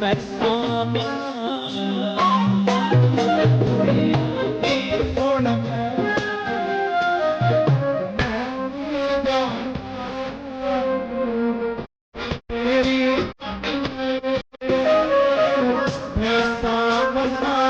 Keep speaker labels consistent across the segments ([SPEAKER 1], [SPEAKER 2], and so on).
[SPEAKER 1] Yes, I'm a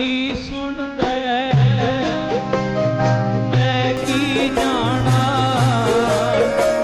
[SPEAKER 1] isso.